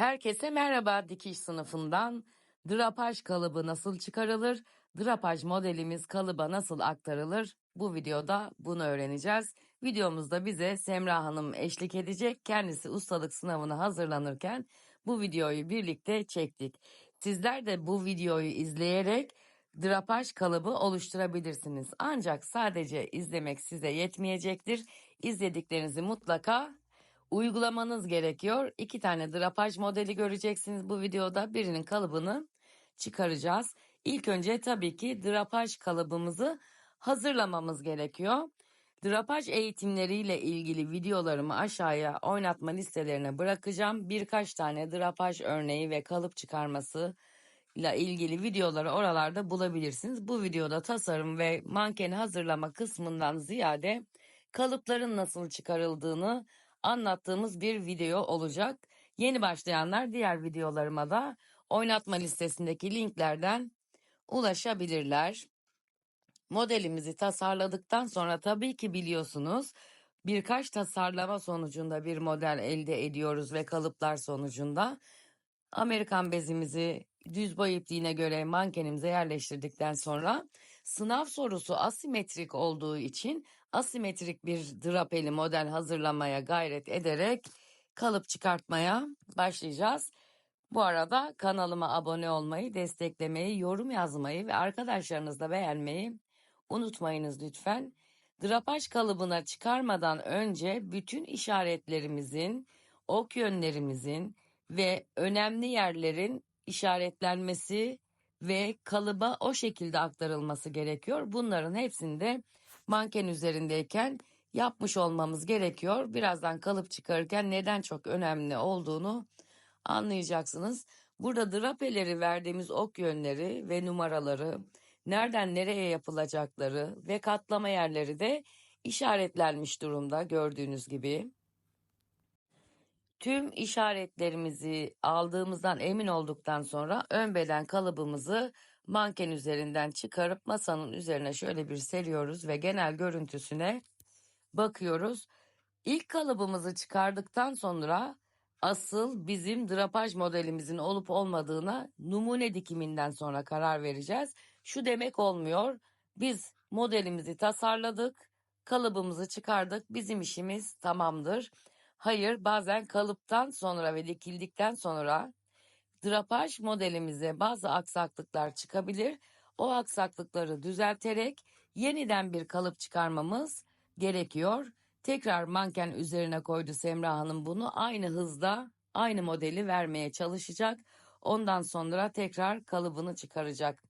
Herkese merhaba dikiş sınıfından. Drapaj kalıbı nasıl çıkarılır? Drapaj modelimiz kalıba nasıl aktarılır? Bu videoda bunu öğreneceğiz. Videomuzda bize Semra Hanım eşlik edecek. Kendisi ustalık sınavına hazırlanırken bu videoyu birlikte çektik. Sizler de bu videoyu izleyerek drapaj kalıbı oluşturabilirsiniz. Ancak sadece izlemek size yetmeyecektir. İzlediklerinizi mutlaka uygulamanız gerekiyor. İki tane drapaj modeli göreceksiniz bu videoda. Birinin kalıbını çıkaracağız. İlk önce tabii ki drapaj kalıbımızı hazırlamamız gerekiyor. Drapaj eğitimleriyle ilgili videolarımı aşağıya oynatma listelerine bırakacağım. Birkaç tane drapaj örneği ve kalıp çıkarması ile ilgili videoları oralarda bulabilirsiniz. Bu videoda tasarım ve mankeni hazırlama kısmından ziyade kalıpların nasıl çıkarıldığını anlattığımız bir video olacak. Yeni başlayanlar diğer videolarıma da oynatma listesindeki linklerden ulaşabilirler. Modelimizi tasarladıktan sonra tabii ki biliyorsunuz birkaç tasarlama sonucunda bir model elde ediyoruz ve kalıplar sonucunda Amerikan bezimizi düz boy ipliğine göre mankenimize yerleştirdikten sonra sınav sorusu asimetrik olduğu için asimetrik bir drapeli model hazırlamaya gayret ederek kalıp çıkartmaya başlayacağız. Bu arada kanalıma abone olmayı, desteklemeyi, yorum yazmayı ve arkadaşlarınızla beğenmeyi unutmayınız lütfen. Drapaj kalıbına çıkarmadan önce bütün işaretlerimizin, ok yönlerimizin ve önemli yerlerin işaretlenmesi ve kalıba o şekilde aktarılması gerekiyor. Bunların hepsini de manken üzerindeyken yapmış olmamız gerekiyor. Birazdan kalıp çıkarırken neden çok önemli olduğunu anlayacaksınız. Burada drapeleri verdiğimiz ok yönleri ve numaraları, nereden nereye yapılacakları ve katlama yerleri de işaretlenmiş durumda gördüğünüz gibi. Tüm işaretlerimizi aldığımızdan emin olduktan sonra ön beden kalıbımızı manken üzerinden çıkarıp masanın üzerine şöyle bir seriyoruz ve genel görüntüsüne bakıyoruz. İlk kalıbımızı çıkardıktan sonra asıl bizim drapaj modelimizin olup olmadığına numune dikiminden sonra karar vereceğiz. Şu demek olmuyor. Biz modelimizi tasarladık, kalıbımızı çıkardık, bizim işimiz tamamdır. Hayır, bazen kalıptan sonra ve dikildikten sonra drapaj modelimize bazı aksaklıklar çıkabilir. O aksaklıkları düzelterek yeniden bir kalıp çıkarmamız gerekiyor. Tekrar manken üzerine koydu Semra Hanım bunu. Aynı hızda aynı modeli vermeye çalışacak. Ondan sonra tekrar kalıbını çıkaracak.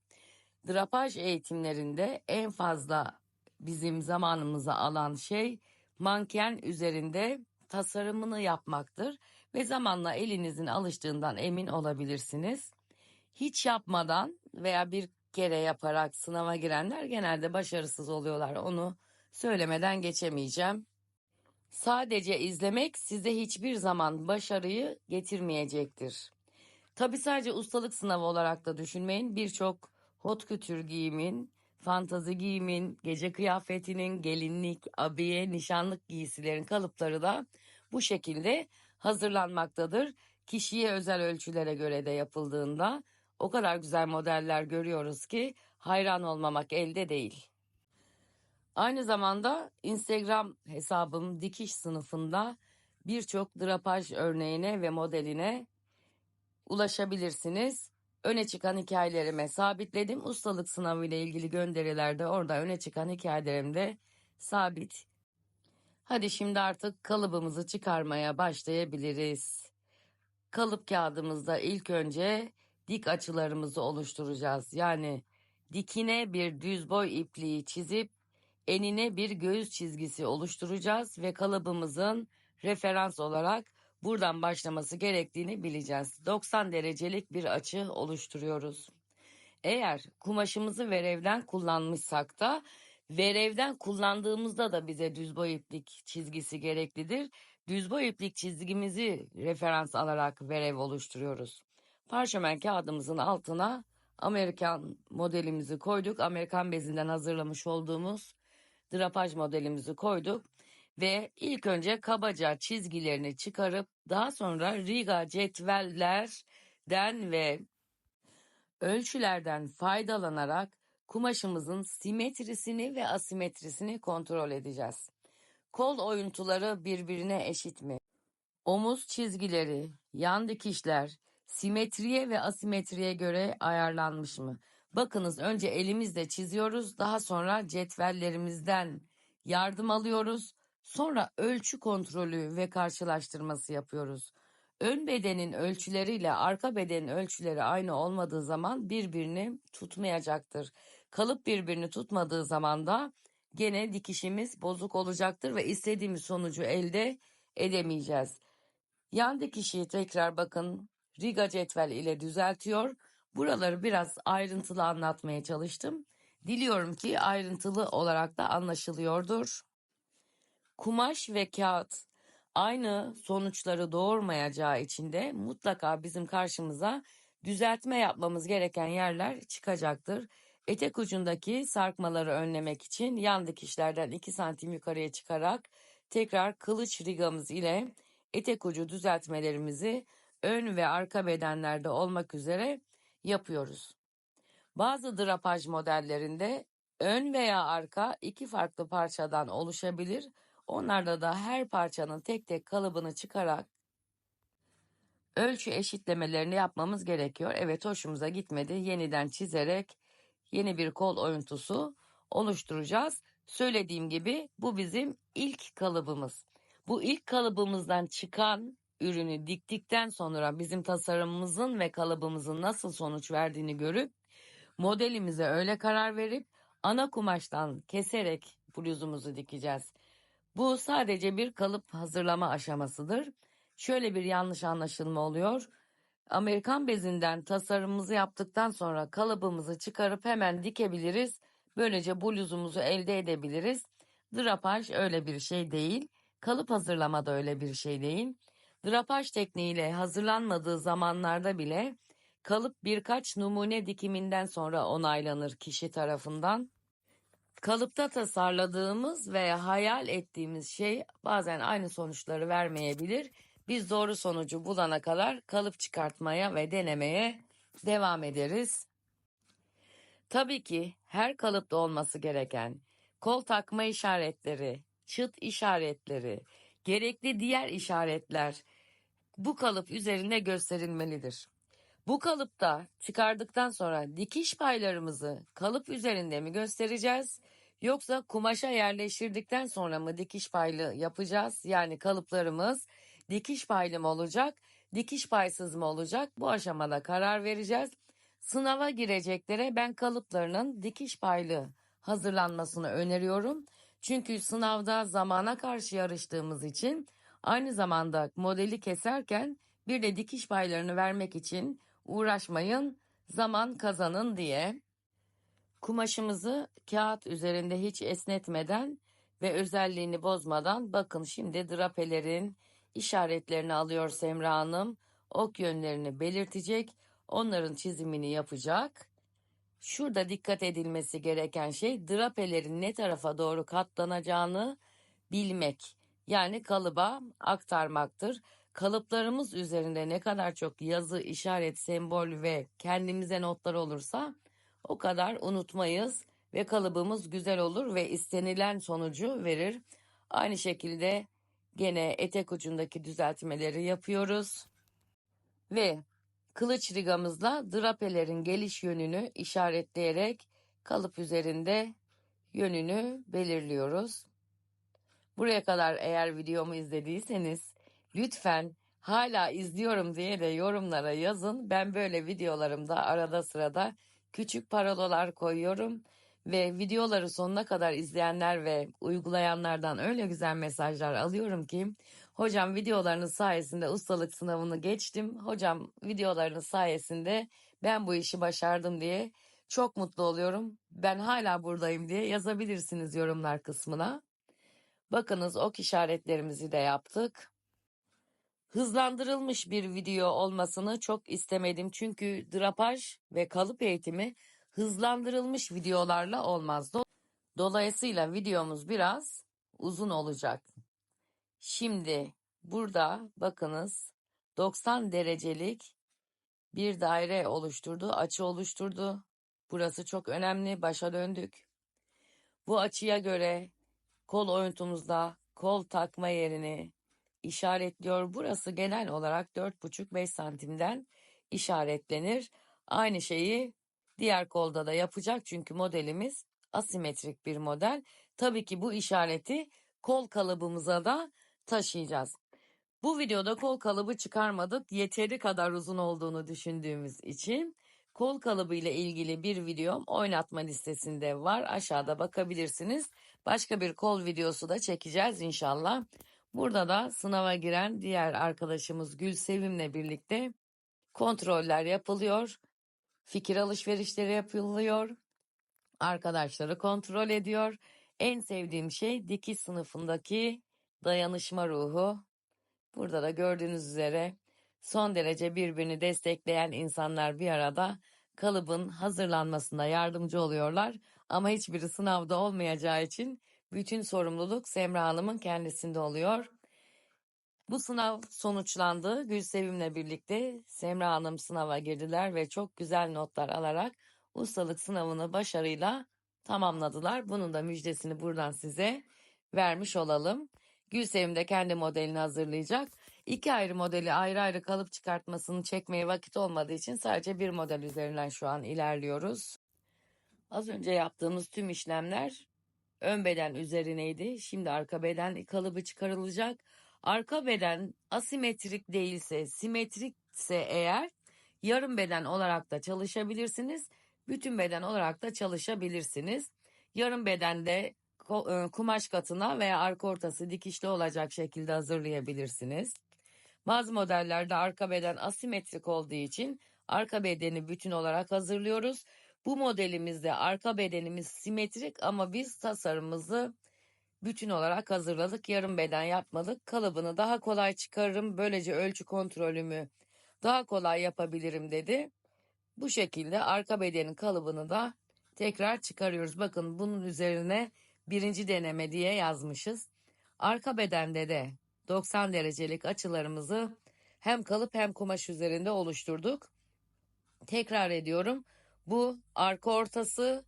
Drapaj eğitimlerinde en fazla bizim zamanımızı alan şey manken üzerinde tasarımını yapmaktır ve zamanla elinizin alıştığından emin olabilirsiniz. Hiç yapmadan veya bir kere yaparak sınava girenler genelde başarısız oluyorlar. Onu söylemeden geçemeyeceğim. Sadece izlemek size hiçbir zaman başarıyı getirmeyecektir. Tabi sadece ustalık sınavı olarak da düşünmeyin. Birçok hot kültür giyimin, fantazi giyimin, gece kıyafetinin, gelinlik, abiye, nişanlık giysilerin kalıpları da bu şekilde hazırlanmaktadır. Kişiye özel ölçülere göre de yapıldığında o kadar güzel modeller görüyoruz ki hayran olmamak elde değil. Aynı zamanda Instagram hesabım dikiş sınıfında birçok drapaj örneğine ve modeline ulaşabilirsiniz. Öne çıkan hikayelerime sabitledim. Ustalık sınavı ile ilgili gönderilerde orada öne çıkan hikayelerimde sabit. Hadi şimdi artık kalıbımızı çıkarmaya başlayabiliriz. Kalıp kağıdımızda ilk önce dik açılarımızı oluşturacağız. Yani dikine bir düz boy ipliği çizip enine bir göğüs çizgisi oluşturacağız ve kalıbımızın referans olarak buradan başlaması gerektiğini bileceğiz. 90 derecelik bir açı oluşturuyoruz. Eğer kumaşımızı verevden kullanmışsak da verevden kullandığımızda da bize düz boy iplik çizgisi gereklidir. Düz boy iplik çizgimizi referans alarak verev oluşturuyoruz. Parşömen kağıdımızın altına Amerikan modelimizi koyduk. Amerikan bezinden hazırlamış olduğumuz drapaj modelimizi koyduk ve ilk önce kabaca çizgilerini çıkarıp daha sonra riga cetvellerden ve ölçülerden faydalanarak kumaşımızın simetrisini ve asimetrisini kontrol edeceğiz. Kol oyuntuları birbirine eşit mi? Omuz çizgileri, yan dikişler, simetriye ve asimetriye göre ayarlanmış mı? Bakınız önce elimizle çiziyoruz, daha sonra cetvellerimizden yardım alıyoruz, sonra ölçü kontrolü ve karşılaştırması yapıyoruz. Ön bedenin ölçüleriyle arka bedenin ölçüleri aynı olmadığı zaman birbirini tutmayacaktır. Kalıp birbirini tutmadığı zaman da gene dikişimiz bozuk olacaktır ve istediğimiz sonucu elde edemeyeceğiz. Yan dikişi tekrar bakın riga cetvel ile düzeltiyor. Buraları biraz ayrıntılı anlatmaya çalıştım. Diliyorum ki ayrıntılı olarak da anlaşılıyordur. Kumaş ve kağıt aynı sonuçları doğurmayacağı için de mutlaka bizim karşımıza düzeltme yapmamız gereken yerler çıkacaktır. Etek ucundaki sarkmaları önlemek için yan dikişlerden 2 santim yukarıya çıkarak tekrar kılıç rigamız ile etek ucu düzeltmelerimizi ön ve arka bedenlerde olmak üzere yapıyoruz. Bazı drapaj modellerinde ön veya arka iki farklı parçadan oluşabilir. Onlarda da her parçanın tek tek kalıbını çıkarak ölçü eşitlemelerini yapmamız gerekiyor. Evet hoşumuza gitmedi. Yeniden çizerek yeni bir kol oyuntusu oluşturacağız. Söylediğim gibi bu bizim ilk kalıbımız. Bu ilk kalıbımızdan çıkan ürünü diktikten sonra bizim tasarımımızın ve kalıbımızın nasıl sonuç verdiğini görüp modelimize öyle karar verip ana kumaştan keserek bluzumuzu dikeceğiz. Bu sadece bir kalıp hazırlama aşamasıdır. Şöyle bir yanlış anlaşılma oluyor. Amerikan bezinden tasarımımızı yaptıktan sonra kalıbımızı çıkarıp hemen dikebiliriz. Böylece bluzumuzu elde edebiliriz. Drapaj öyle bir şey değil. Kalıp hazırlama da öyle bir şey değil. Drapaj tekniğiyle hazırlanmadığı zamanlarda bile kalıp birkaç numune dikiminden sonra onaylanır kişi tarafından. Kalıpta tasarladığımız veya hayal ettiğimiz şey bazen aynı sonuçları vermeyebilir. Biz doğru sonucu bulana kadar kalıp çıkartmaya ve denemeye devam ederiz. Tabii ki her kalıpta olması gereken kol takma işaretleri, çıt işaretleri, gerekli diğer işaretler bu kalıp üzerinde gösterilmelidir. Bu kalıpta çıkardıktan sonra dikiş paylarımızı kalıp üzerinde mi göstereceğiz yoksa kumaşa yerleştirdikten sonra mı dikiş paylı yapacağız? Yani kalıplarımız dikiş paylı mı olacak, dikiş paysız mı olacak? Bu aşamada karar vereceğiz. Sınava gireceklere ben kalıplarının dikiş paylı hazırlanmasını öneriyorum. Çünkü sınavda zamana karşı yarıştığımız için aynı zamanda modeli keserken bir de dikiş paylarını vermek için uğraşmayın, zaman kazanın diye. Kumaşımızı kağıt üzerinde hiç esnetmeden ve özelliğini bozmadan bakın şimdi drapelerin işaretlerini alıyor Semra Hanım. Ok yönlerini belirtecek, onların çizimini yapacak. Şurada dikkat edilmesi gereken şey drapelerin ne tarafa doğru katlanacağını bilmek. Yani kalıba aktarmaktır. Kalıplarımız üzerinde ne kadar çok yazı, işaret, sembol ve kendimize notlar olursa o kadar unutmayız ve kalıbımız güzel olur ve istenilen sonucu verir. Aynı şekilde gene etek ucundaki düzeltmeleri yapıyoruz. Ve kılıç rigamızla drapelerin geliş yönünü işaretleyerek kalıp üzerinde yönünü belirliyoruz. Buraya kadar eğer videomu izlediyseniz lütfen hala izliyorum diye de yorumlara yazın. Ben böyle videolarımda arada sırada küçük parolalar koyuyorum ve videoları sonuna kadar izleyenler ve uygulayanlardan öyle güzel mesajlar alıyorum ki hocam videolarınız sayesinde ustalık sınavını geçtim. Hocam videolarınız sayesinde ben bu işi başardım diye çok mutlu oluyorum. Ben hala buradayım diye yazabilirsiniz yorumlar kısmına. Bakınız ok işaretlerimizi de yaptık. Hızlandırılmış bir video olmasını çok istemedim çünkü drapaj ve kalıp eğitimi hızlandırılmış videolarla olmaz. Dolayısıyla videomuz biraz uzun olacak. Şimdi burada bakınız 90 derecelik bir daire oluşturdu, açı oluşturdu. Burası çok önemli. Başa döndük. Bu açıya göre kol oyuntumuzda kol takma yerini işaretliyor. Burası genel olarak 4,5-5 santimden işaretlenir. Aynı şeyi diğer kolda da yapacak çünkü modelimiz asimetrik bir model. Tabii ki bu işareti kol kalıbımıza da taşıyacağız. Bu videoda kol kalıbı çıkarmadık. Yeteri kadar uzun olduğunu düşündüğümüz için kol kalıbı ile ilgili bir videom oynatma listesinde var. Aşağıda bakabilirsiniz. Başka bir kol videosu da çekeceğiz inşallah. Burada da sınava giren diğer arkadaşımız Gül Sevim'le birlikte kontroller yapılıyor. Fikir alışverişleri yapılıyor. Arkadaşları kontrol ediyor. En sevdiğim şey dikiş sınıfındaki dayanışma ruhu. Burada da gördüğünüz üzere son derece birbirini destekleyen insanlar bir arada kalıbın hazırlanmasında yardımcı oluyorlar. Ama hiçbiri sınavda olmayacağı için bütün sorumluluk Semra Hanım'ın kendisinde oluyor. Bu sınav sonuçlandı. Gülsevim'le birlikte Semra Hanım sınava girdiler ve çok güzel notlar alarak ustalık sınavını başarıyla tamamladılar. Bunun da müjdesini buradan size vermiş olalım. Gülsevim de kendi modelini hazırlayacak. İki ayrı modeli ayrı ayrı kalıp çıkartmasını çekmeye vakit olmadığı için sadece bir model üzerinden şu an ilerliyoruz. Az önce yaptığımız tüm işlemler ön beden üzerineydi. Şimdi arka beden kalıbı çıkarılacak. Arka beden asimetrik değilse, simetrikse eğer yarım beden olarak da çalışabilirsiniz. Bütün beden olarak da çalışabilirsiniz. Yarım bedende e, kumaş katına veya arka ortası dikişli olacak şekilde hazırlayabilirsiniz. Bazı modellerde arka beden asimetrik olduğu için arka bedeni bütün olarak hazırlıyoruz. Bu modelimizde arka bedenimiz simetrik ama biz tasarımımızı bütün olarak hazırladık. Yarım beden yapmadık. Kalıbını daha kolay çıkarırım. Böylece ölçü kontrolümü daha kolay yapabilirim dedi. Bu şekilde arka bedenin kalıbını da tekrar çıkarıyoruz. Bakın bunun üzerine birinci deneme diye yazmışız. Arka bedende de 90 derecelik açılarımızı hem kalıp hem kumaş üzerinde oluşturduk. Tekrar ediyorum. Bu arka ortası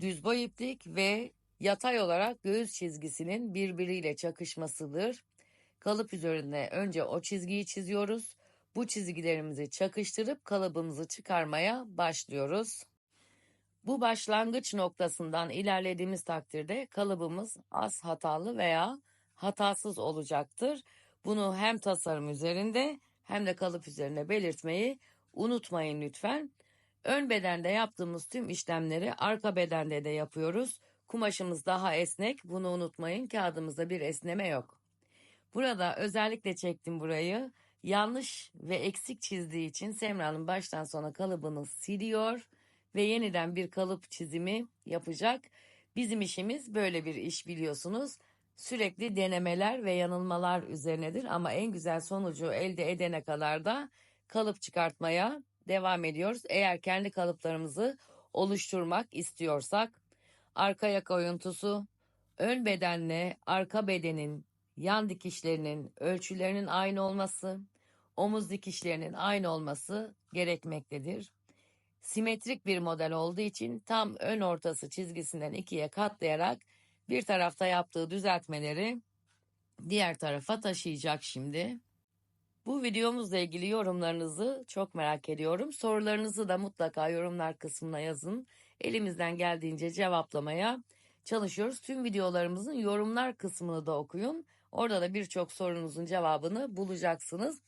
düz boy iplik ve yatay olarak göğüs çizgisinin birbiriyle çakışmasıdır. Kalıp üzerinde önce o çizgiyi çiziyoruz. Bu çizgilerimizi çakıştırıp kalıbımızı çıkarmaya başlıyoruz. Bu başlangıç noktasından ilerlediğimiz takdirde kalıbımız az hatalı veya hatasız olacaktır. Bunu hem tasarım üzerinde hem de kalıp üzerinde belirtmeyi unutmayın lütfen. Ön bedende yaptığımız tüm işlemleri arka bedende de yapıyoruz. Kumaşımız daha esnek. Bunu unutmayın. Kağıdımızda bir esneme yok. Burada özellikle çektim burayı. Yanlış ve eksik çizdiği için Semra'nın baştan sona kalıbını siliyor ve yeniden bir kalıp çizimi yapacak. Bizim işimiz böyle bir iş biliyorsunuz. Sürekli denemeler ve yanılmalar üzerinedir ama en güzel sonucu elde edene kadar da kalıp çıkartmaya devam ediyoruz. Eğer kendi kalıplarımızı oluşturmak istiyorsak arka yaka oyuntusu, ön bedenle arka bedenin yan dikişlerinin ölçülerinin aynı olması, omuz dikişlerinin aynı olması gerekmektedir. Simetrik bir model olduğu için tam ön ortası çizgisinden ikiye katlayarak bir tarafta yaptığı düzeltmeleri diğer tarafa taşıyacak şimdi. Bu videomuzla ilgili yorumlarınızı çok merak ediyorum. Sorularınızı da mutlaka yorumlar kısmına yazın. Elimizden geldiğince cevaplamaya çalışıyoruz. Tüm videolarımızın yorumlar kısmını da okuyun. Orada da birçok sorunuzun cevabını bulacaksınız.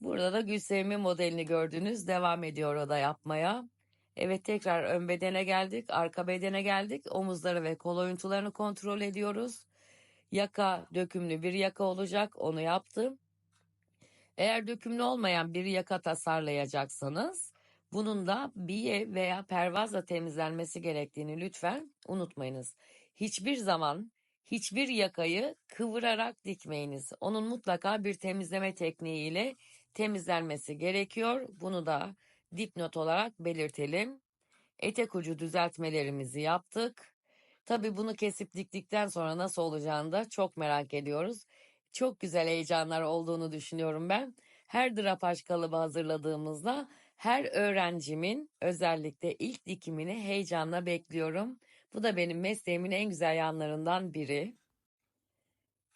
Burada da Gülsevim'in modelini gördünüz. Devam ediyor o da yapmaya. Evet tekrar ön bedene geldik. Arka bedene geldik. Omuzları ve kol oyuntularını kontrol ediyoruz. Yaka dökümlü bir yaka olacak. Onu yaptım. Eğer dökümlü olmayan bir yaka tasarlayacaksanız bunun da biye veya pervazla temizlenmesi gerektiğini lütfen unutmayınız. Hiçbir zaman hiçbir yakayı kıvırarak dikmeyiniz. Onun mutlaka bir temizleme tekniğiyle temizlenmesi gerekiyor. Bunu da dipnot olarak belirtelim. Etek ucu düzeltmelerimizi yaptık. Tabii bunu kesip diktikten sonra nasıl olacağını da çok merak ediyoruz. çok güzel heyecanlar olduğunu düşünüyorum ben. Her drapaj kalıbı hazırladığımızda her öğrencimin özellikle ilk dikimini heyecanla bekliyorum. Bu da benim mesleğimin en güzel yanlarından biri.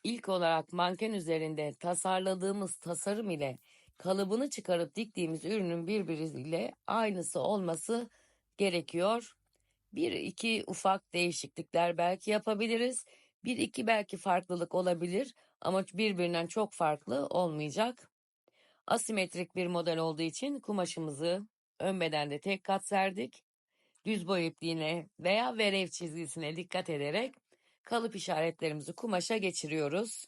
İlk olarak manken üzerinde tasarladığımız tasarım ile kalıbını çıkarıp diktiğimiz ürünün birbiriyle aynısı olması gerekiyor. Bir iki ufak değişiklikler belki yapabiliriz. Bir iki belki farklılık olabilir ama birbirinden çok farklı olmayacak. Asimetrik bir model olduğu için kumaşımızı ön bedende tek kat serdik. Düz boy ipliğine veya verev çizgisine dikkat ederek kalıp işaretlerimizi kumaşa geçiriyoruz.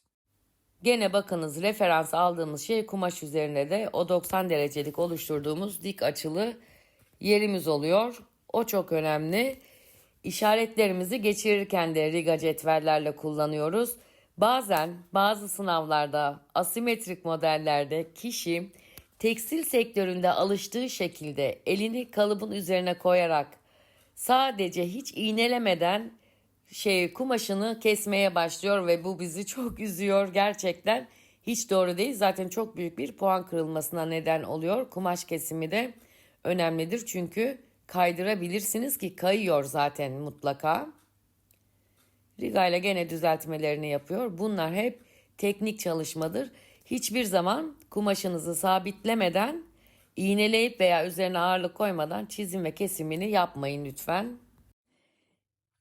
Gene bakınız referans aldığımız şey kumaş üzerinde de o 90 derecelik oluşturduğumuz dik açılı yerimiz oluyor. O çok önemli. İşaretlerimizi geçirirken de riga cetvellerle kullanıyoruz. Bazen bazı sınavlarda asimetrik modellerde kişi tekstil sektöründe alıştığı şekilde elini kalıbın üzerine koyarak sadece hiç iğnelemeden şey kumaşını kesmeye başlıyor ve bu bizi çok üzüyor gerçekten. Hiç doğru değil. Zaten çok büyük bir puan kırılmasına neden oluyor. Kumaş kesimi de önemlidir çünkü kaydırabilirsiniz ki kayıyor zaten mutlaka. Riga ile gene düzeltmelerini yapıyor. Bunlar hep teknik çalışmadır. Hiçbir zaman kumaşınızı sabitlemeden, iğneleyip veya üzerine ağırlık koymadan çizim ve kesimini yapmayın lütfen.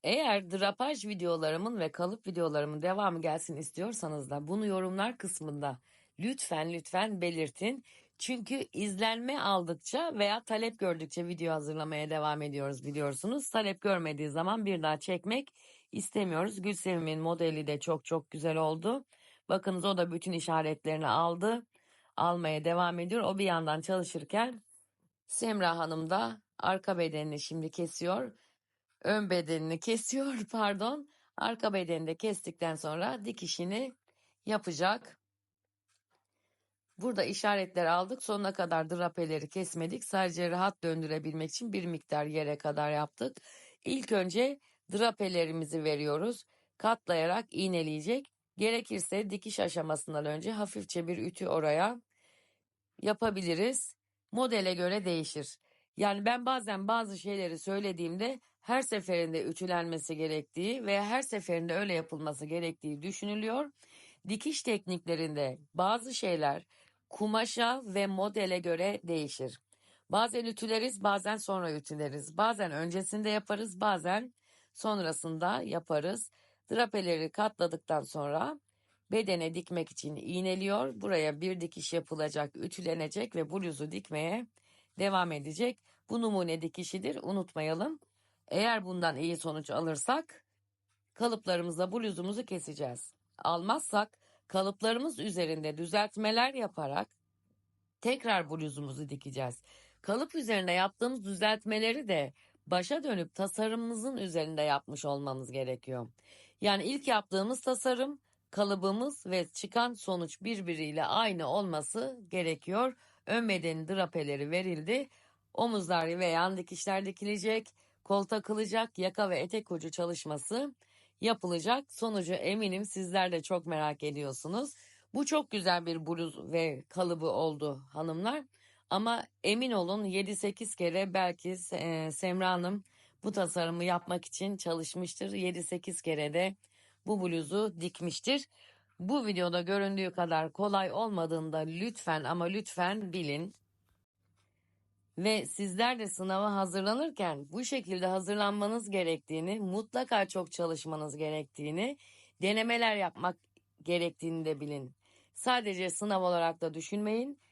Eğer drapaj videolarımın ve kalıp videolarımın devamı gelsin istiyorsanız da bunu yorumlar kısmında lütfen lütfen belirtin. Çünkü izlenme aldıkça veya talep gördükçe video hazırlamaya devam ediyoruz biliyorsunuz. Talep görmediği zaman bir daha çekmek istemiyoruz. Gülsevim'in modeli de çok çok güzel oldu. Bakınız o da bütün işaretlerini aldı. Almaya devam ediyor. O bir yandan çalışırken Semra Hanım da arka bedenini şimdi kesiyor. Ön bedenini kesiyor pardon. Arka bedenini de kestikten sonra dikişini yapacak. Burada işaretler aldık. Sonuna kadar drapeleri kesmedik. Sadece rahat döndürebilmek için bir miktar yere kadar yaptık. İlk önce drapelerimizi veriyoruz. Katlayarak iğneleyecek. Gerekirse dikiş aşamasından önce hafifçe bir ütü oraya yapabiliriz. Modele göre değişir. Yani ben bazen bazı şeyleri söylediğimde her seferinde ütülenmesi gerektiği veya her seferinde öyle yapılması gerektiği düşünülüyor. Dikiş tekniklerinde bazı şeyler kumaşa ve modele göre değişir. Bazen ütüleriz, bazen sonra ütüleriz. Bazen öncesinde yaparız, bazen sonrasında yaparız. Drapeleri katladıktan sonra bedene dikmek için iğneliyor. Buraya bir dikiş yapılacak, ütülenecek ve bluzu dikmeye devam edecek. Bu numune dikişidir, unutmayalım. Eğer bundan iyi sonuç alırsak kalıplarımızla bluzumuzu keseceğiz. Almazsak kalıplarımız üzerinde düzeltmeler yaparak tekrar bluzumuzu dikeceğiz. Kalıp üzerinde yaptığımız düzeltmeleri de başa dönüp tasarımımızın üzerinde yapmış olmamız gerekiyor. Yani ilk yaptığımız tasarım kalıbımız ve çıkan sonuç birbiriyle aynı olması gerekiyor. Ön bedeni drapeleri verildi. Omuzlar ve yan dikişler dikilecek. Kol takılacak. Yaka ve etek ucu çalışması yapılacak. Sonucu eminim sizler de çok merak ediyorsunuz. Bu çok güzel bir bluz ve kalıbı oldu hanımlar. Ama emin olun 7-8 kere belki e, Semra Hanım bu tasarımı yapmak için çalışmıştır. 7-8 kere de bu bluzu dikmiştir. Bu videoda göründüğü kadar kolay olmadığında lütfen ama lütfen bilin. Ve sizler de sınava hazırlanırken bu şekilde hazırlanmanız gerektiğini, mutlaka çok çalışmanız gerektiğini, denemeler yapmak gerektiğini de bilin. Sadece sınav olarak da düşünmeyin.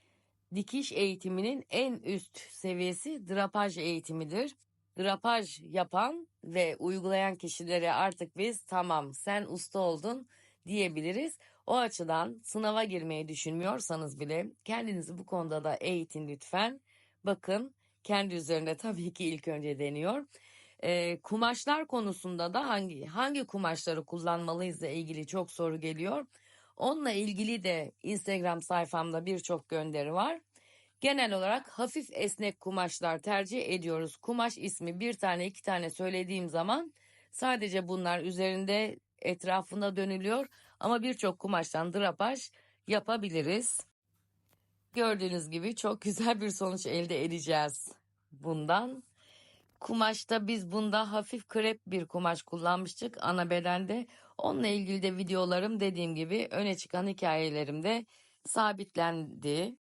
Dikiş eğitiminin en üst seviyesi drapaj eğitimidir. Drapaj yapan ve uygulayan kişilere artık biz tamam sen usta oldun diyebiliriz. O açıdan sınava girmeyi düşünmüyorsanız bile kendinizi bu konuda da eğitin lütfen. Bakın kendi üzerinde tabii ki ilk önce deniyor. E, kumaşlar konusunda da hangi hangi kumaşları kullanmalıyızla ilgili çok soru geliyor. Onunla ilgili de Instagram sayfamda birçok gönderi var. Genel olarak hafif esnek kumaşlar tercih ediyoruz. Kumaş ismi bir tane iki tane söylediğim zaman sadece bunlar üzerinde etrafında dönülüyor. Ama birçok kumaştan drapaj yapabiliriz. Gördüğünüz gibi çok güzel bir sonuç elde edeceğiz bundan. Kumaşta biz bunda hafif krep bir kumaş kullanmıştık ana bedende. Onunla ilgili de videolarım dediğim gibi öne çıkan hikayelerimde sabitlendi.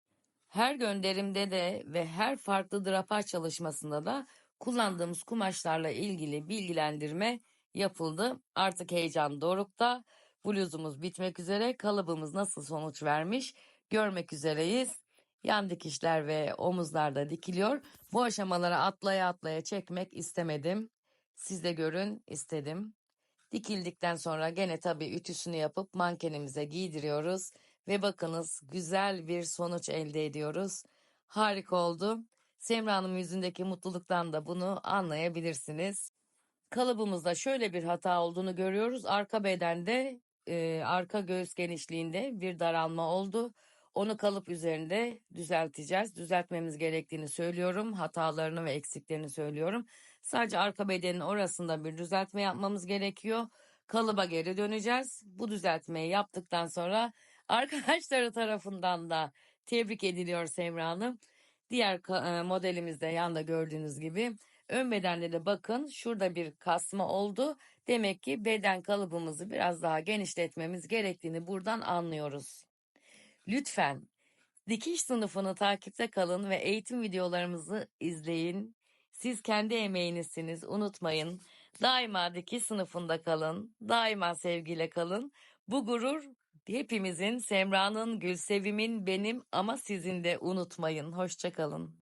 Her gönderimde de ve her farklı drapaj çalışmasında da kullandığımız kumaşlarla ilgili bilgilendirme yapıldı. Artık heyecan dorukta. Bluzumuz bitmek üzere. Kalıbımız nasıl sonuç vermiş görmek üzereyiz. Yan dikişler ve omuzlarda dikiliyor. Bu aşamalara atlaya atlaya çekmek istemedim. Siz de görün istedim. Dikildikten sonra gene tabii ütüsünü yapıp mankenimize giydiriyoruz. Ve bakınız güzel bir sonuç elde ediyoruz. Harika oldu. Semra Hanım yüzündeki mutluluktan da bunu anlayabilirsiniz. Kalıbımızda şöyle bir hata olduğunu görüyoruz. Arka bedende, e, arka göğüs genişliğinde bir daralma oldu. Onu kalıp üzerinde düzelteceğiz. Düzeltmemiz gerektiğini söylüyorum. Hatalarını ve eksiklerini söylüyorum. Sadece arka bedenin orasında bir düzeltme yapmamız gerekiyor. Kalıba geri döneceğiz. Bu düzeltmeyi yaptıktan sonra arkadaşları tarafından da tebrik ediliyor Semra Hanım. Diğer e, modelimizde yanda gördüğünüz gibi ön bedende de bakın şurada bir kasma oldu. Demek ki beden kalıbımızı biraz daha genişletmemiz gerektiğini buradan anlıyoruz. Lütfen dikiş sınıfını takipte kalın ve eğitim videolarımızı izleyin. Siz kendi emeğinizsiniz, unutmayın. Daima dikiş sınıfında kalın, daima sevgiyle kalın. Bu gurur hepimizin, Semra'nın, Gülsevim'in, benim ama sizin de unutmayın. Hoşçakalın.